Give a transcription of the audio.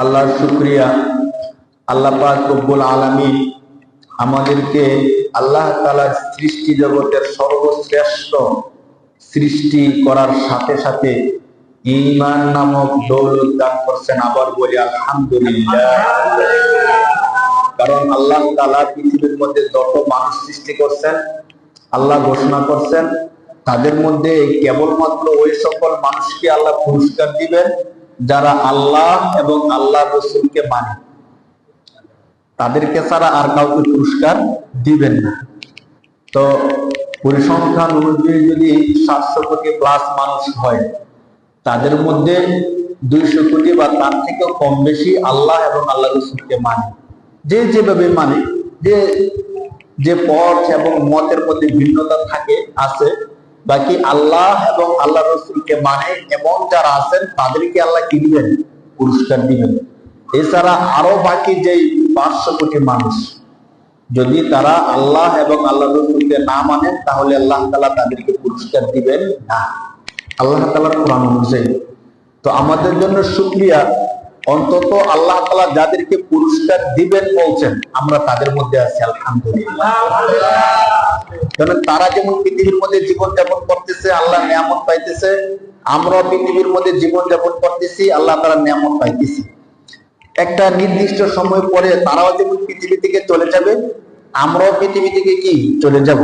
আল্লাহর শুক্রিয়া। আল্লাহ পাক আলামিন আমাদেরকে আল্লাহ তাআলার সৃষ্টি জগতের সর্বশ্রেষ্ঠ সৃষ্টি করার সাথে সাথে ইমান নামক দৌলত দান করছেন আবার বলি আলহামদুলিল্লাহ। কারণ আল্লাহ তালা পৃথিবীর মধ্যে যত মানুষ সৃষ্টি করছেন, আল্লাহ ঘোষণা করছেন, তাদের মধ্যে কেবলমাত্র ওই সকল মানুষকে আল্লাহ পুরস্কার দিবেন যারা আল্লাহ এবং আল্লাহ রসুলকে মানে তাদেরকে ছাড়া আর কাউকে পুরস্কার দিবেন না। তো পরিসংখ্যান অনুযায়ী যদি সাতশো কোটি প্লাস মানুষ হয়, তাদের মধ্যে দুইশো কোটি বা তার থেকে কম বেশি আল্লাহ এবং আল্লাহ রসুলকে মানে। যে যেভাবে মানে যে যে পথ এবং মতের মধ্যে ভিন্নতা থাকে, আছে বাকি আল্লাহ এবং আল্লাহ রসুলকে মানে এমন যারা আছেন, তাদেরকে আল্লাহ কি দিবেন? পুরস্কার দিবেন। এছাড়া আরও বাকি যেই পাঁচশো কোটি মানুষ, যদি তারা আল্লাহ এবং আল্লাহ রসুলকে না মানেন, তাহলে আল্লাহ তালা তাদেরকে পুরস্কার দিবেন না। আল্লাহ তালার কোরআন অনুযায়ী। তো আমাদের জন্য শুক্রিয়া। অন্তত আল্লাহ তালা যাদেরকে পুরস্কার দিবেন বলছেন, আমরা তাদের মধ্যে আছি আলহামদুলিল্লাহ। কারণ তারা যেমন পৃথিবীর মধ্যে জীবন যাপন করতেছে, আল্লাহ নিয়ামত পাইতেছে আমরা পৃথিবীর মধ্যে জীবন যাপন করতেছি, আল্লাহ তারা নিয়ামত পাইতেছি। একটা নির্দিষ্ট সময় পরে তারাও যেমন পৃথিবী থেকে চলে যাবে, আমরাও পৃথিবী থেকে কি? চলে যাব।